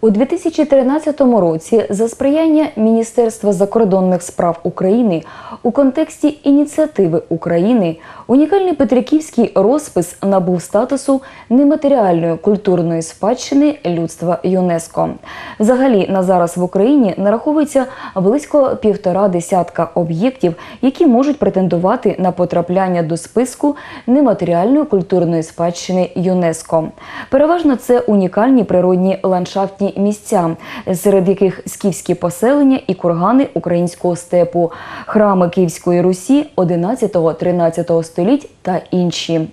У 2013 році за сприяння Міністерства закордонних справ України у контексті ініціативи України унікальний Петриківський розпис набув статусу нематеріальної культурної спадщини людства ЮНЕСКО. Взагалі на зараз в Україні нараховується близько півтора десятка об'єктів, які можуть претендувати на потрапляння до списку нематеріальної культурної спадщини ЮНЕСКО. Переважно це унікальні природні ландшафтні місця, серед яких скіфські поселення і кургани українського степу, храми Київської Русі 11-13 століть та інші.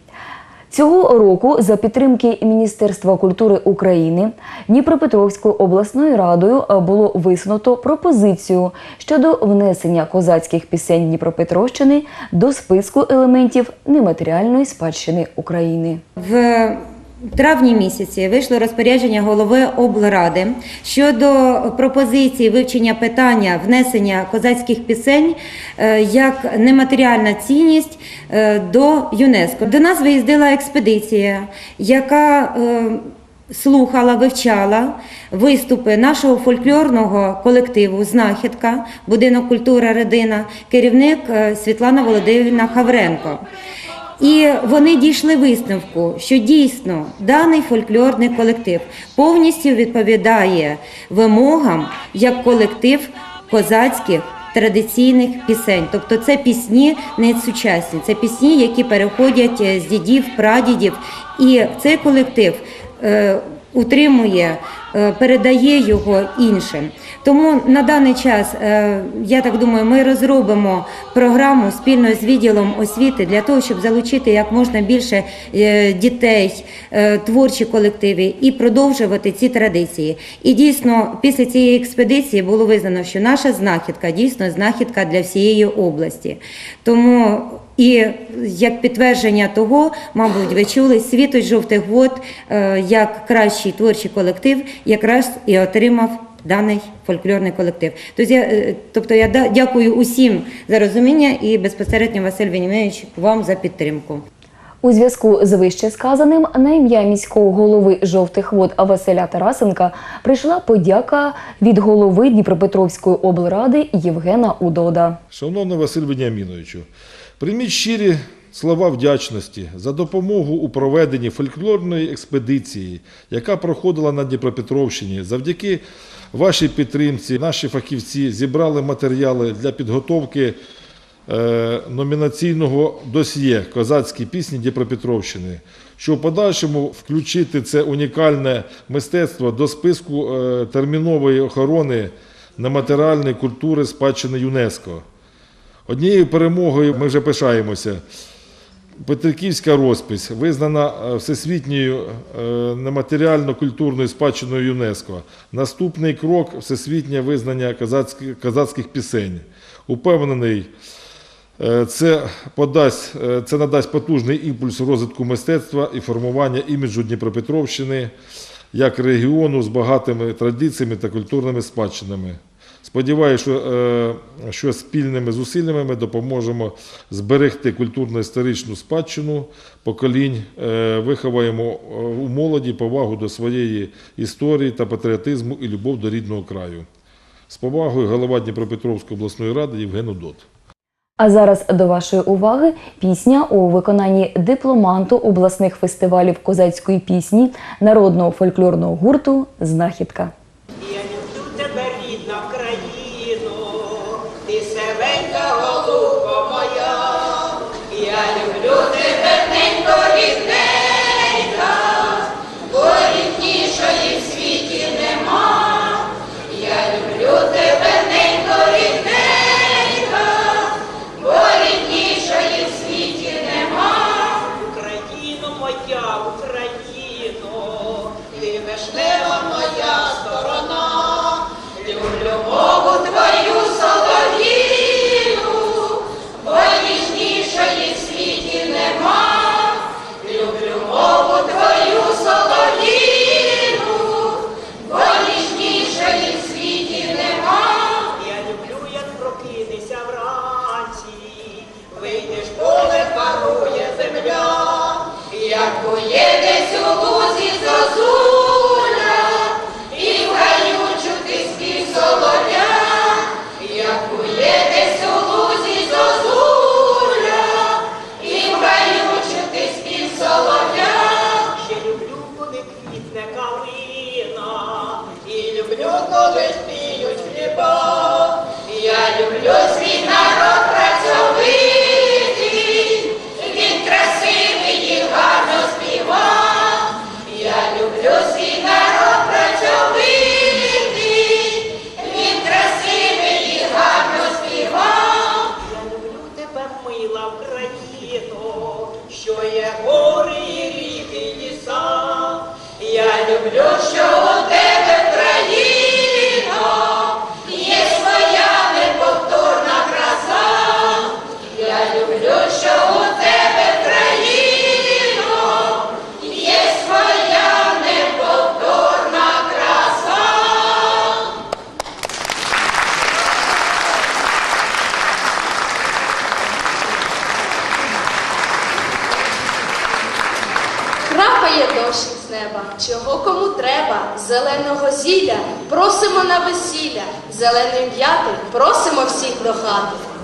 Цього року за підтримки Міністерства культури України Дніпропетровською обласною радою було висунуто пропозицію щодо внесення козацьких пісень Дніпропетровщини до списку елементів нематеріальної спадщини України. В травні місяці вийшло розпорядження голови облради щодо пропозиції вивчення питання внесення козацьких пісень е, як нематеріальна цінність е, до ЮНЕСКО. До нас виїздила експедиція, яка е, слухала, вивчала виступи нашого фольклорного колективу Знахідка, будинок культури Родина, керівник Світлана Володимирівна Хавренко. І вони дійшли висновку, що дійсно даний фольклорний колектив повністю відповідає вимогам як колектив козацьких традиційних пісень. Тобто це пісні не сучасні, це пісні, які переходять е, з дідів, прадідів. І цей колектив е, утримує, е, передає його іншим. Тому на даний час, е, я так думаю, ми розробимо програму спільно з відділом освіти для того, щоб залучити як можна більше е, дітей, творчі колективи і продовжувати ці традиції. І дійсно, після цієї експедиції було визнано, що наша знахідка дійсно знахідка для всієї області. Тому і як підтвердження того, мабуть, ви чули світоч жовтих вод е, як кращий творчий колектив, якраз і отримав даний фольклорний колектив. Тобто я, е, тобто я да- дякую усім за розуміння і безпосередньо Василь Венімович вам за підтримку. У зв'язку з вище сказаним на ім'я міського голови жовтих вод Василя Тарасенка прийшла подяка від голови Дніпропетровської облради Євгена Удода. Шановний Василь Веніаміновичу, прийміть щирі слова вдячності за допомогу у проведенні фольклорної експедиції, яка проходила на Дніпропетровщині. Завдяки вашій підтримці наші фахівці зібрали матеріали для підготовки е, номінаційного досьє Козацькі пісні Дніпропетровщини, що в подальшому включити це унікальне мистецтво до списку е, термінової охорони нематеріальної культури спадщини ЮНЕСКО. Однією перемогою ми вже пишаємося. Петриківська розпись визнана е, всесвітньою е, нематеріально-культурною спадщиною ЮНЕСКО. Наступний крок всесвітнє визнання козацьких пісень. Упевнений, е, це, подасть, це надасть потужний імпульс розвитку мистецтва і формування іміджу Дніпропетровщини як регіону з багатими традиціями та культурними спадщинами. Сподіваюся, що, е, що спільними зусиллями ми допоможемо зберегти культурно-історичну спадщину поколінь, е, виховаємо е, у молоді повагу до своєї історії та патріотизму і любов до рідного краю. З повагою голова Дніпропетровської обласної ради Євген Удот. А зараз до вашої уваги пісня у виконанні дипломанту обласних фестивалів козацької пісні народного фольклорного гурту Знахідка. Glória люблю, що Чого кому треба? Зеленого зілля просимо на весілля, зелений м'яти просимо всіх до хати.